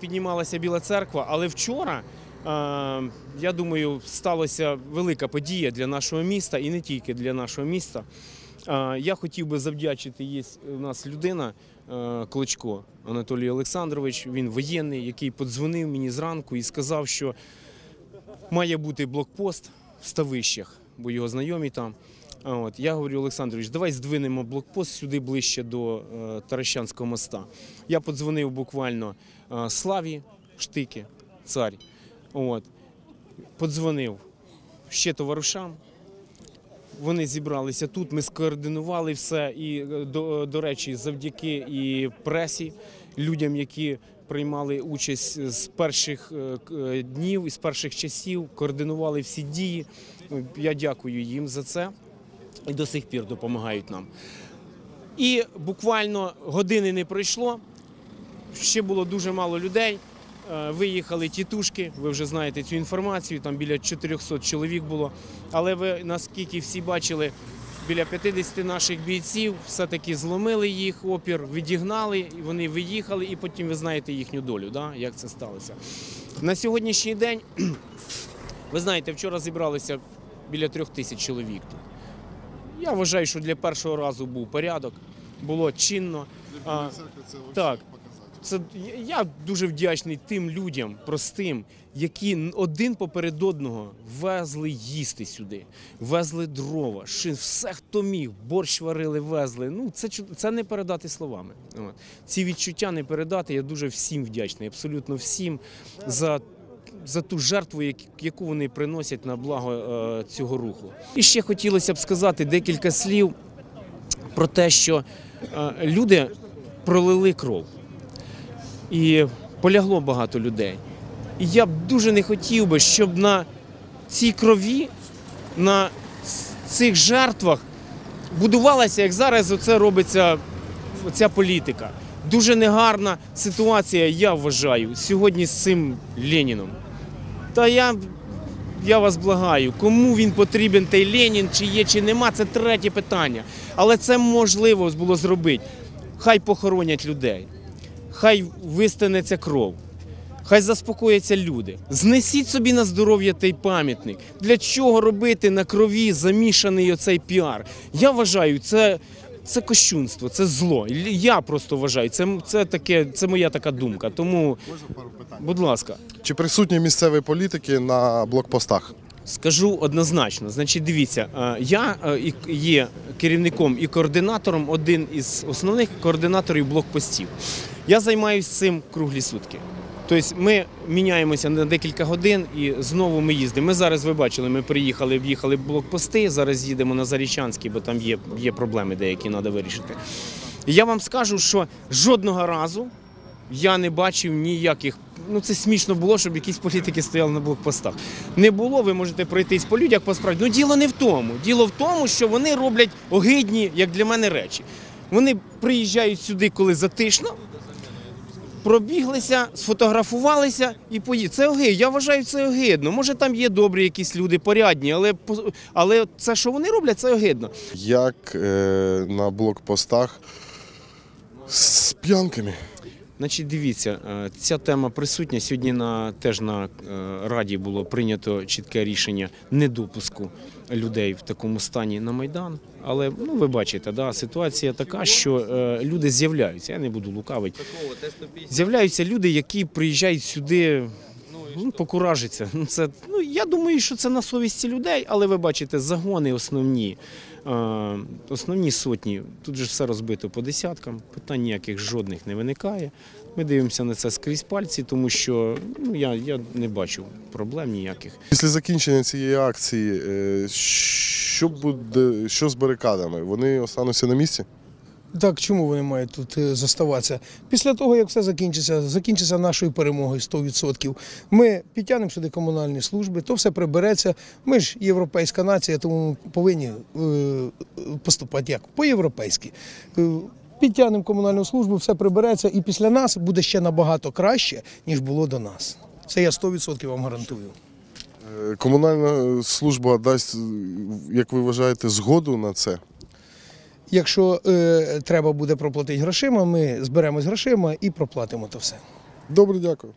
піднімалася Біла церква, але вчора, е, я думаю, сталася велика подія для нашого міста і не тільки для нашого міста. Е, я хотів би завдячити, є у нас людина, е, Клочко Анатолій Олександрович, він воєнний, який подзвонив мені зранку і сказав, що має бути блокпост в ставищах, бо його знайомі там. От, я говорю, Олександрович, давай здвинемо блокпост сюди ближче до е, Таращанського моста. Я подзвонив буквально е, Славі Штики, цар. От, подзвонив ще товаришам. Вони зібралися тут, ми скоординували все. І, е, до, до речі, завдяки і пресі, людям, які приймали участь з перших днів і з перших часів, координували всі дії. Я дякую їм за це і до сих пір допомагають нам. І буквально години не пройшло. Ще було дуже мало людей. Е, Виїхали тітушки, ви вже знаєте цю інформацію, там біля 400 чоловік було. Але ви, наскільки всі бачили, біля 50 наших бійців все-таки зломили їх опір, відігнали, вони виїхали, і потім ви знаєте їхню долю, да? як це сталося. На сьогоднішній день, ви знаєте, вчора зібралися біля трьох тисяч чоловік тут. Я вважаю, що для першого разу був порядок, було чинно. А, так. Це я дуже вдячний тим людям, простим, які один поперед одного везли їсти сюди, везли дрова, шин, все хто міг, борщ варили, везли. Ну це це не передати словами. Ці відчуття не передати. Я дуже всім вдячний, абсолютно всім за. За ту жертву, яку вони приносять на благо е, цього руху. І ще хотілося б сказати декілька слів про те, що е, люди пролили кров і полягло багато людей. І я б дуже не хотів би, щоб на цій крові, на цих жертвах будувалася, як зараз оце робиться ця політика. Дуже негарна ситуація, я вважаю, сьогодні з цим Леніном. Та я, я вас благаю, кому він потрібен той Ленін, чи є, чи нема, це третє питання. Але це можливо було зробити. Хай похоронять людей хай вистинеться кров, хай заспокояться люди. Знесіть собі на здоров'я той пам'ятник. Для чого робити на крові замішаний оцей піар? Я вважаю, це. Це кощунство, це зло. Я просто вважаю, це, це, таке, це моя така думка. Тому, будь ласка, Чи присутні місцеві політики на блокпостах? Скажу однозначно. Значить, дивіться, е, я е, є керівником і координатором, один із основних координаторів блокпостів. Я займаюся цим круглі сутки. Тобто ми міняємося на декілька годин і знову ми їздимо. Ми зараз ви бачили, ми приїхали, об'їхали блокпости. Зараз їдемо на Зарічанський, бо там є, є проблеми деякі треба вирішити. Я вам скажу, що жодного разу я не бачив ніяких. Ну це смішно було, щоб якісь політики стояли на блокпостах. Не було, ви можете пройтись по людях посправді. Ну діло не в тому. Діло в тому, що вони роблять огидні, як для мене, речі. Вони приїжджають сюди, коли затишно, пробіглися, сфотографувалися і поїхали. Це огидно. Я вважаю, це огидно. Може, там є добрі якісь люди, порядні, але, але це, що вони роблять, це огидно. Як е, на блокпостах з п'янками? Значить, дивіться, е, ця тема присутня. Сьогодні на теж на е, раді було прийнято чітке рішення недопуску людей в такому стані на майдан. Але ну ви бачите, да, ситуація така, що е, люди з'являються. Я не буду лукавити. З'являються люди, які приїжджають сюди. Ну, покуражиться. Ну, це, ну, я думаю, що це на совісті людей, але ви бачите, загони основні, е, основні сотні. Тут же все розбито по десяткам, питань ніяких жодних не виникає. Ми дивимося на це скрізь пальці, тому що ну, я, я не бачу проблем ніяких. Після закінчення цієї акції, е, що буде, що з барикадами? Вони остануться на місці? Так, чому вони мають тут е, заставатися? Після того, як все закінчиться, закінчиться нашою перемогою 100%. Ми підтягнемо сюди комунальні служби, то все прибереться. Ми ж європейська нація, тому ми повинні е, поступати як по-європейськи. Е, Підтягнемо комунальну службу, все прибереться, і після нас буде ще набагато краще, ніж було до нас. Це я 100% вам гарантую. Комунальна служба дасть, як ви вважаєте, згоду на це? Якщо е, треба буде проплатити грошима, ми зберемось грошима і проплатимо то все. Добре, дякую.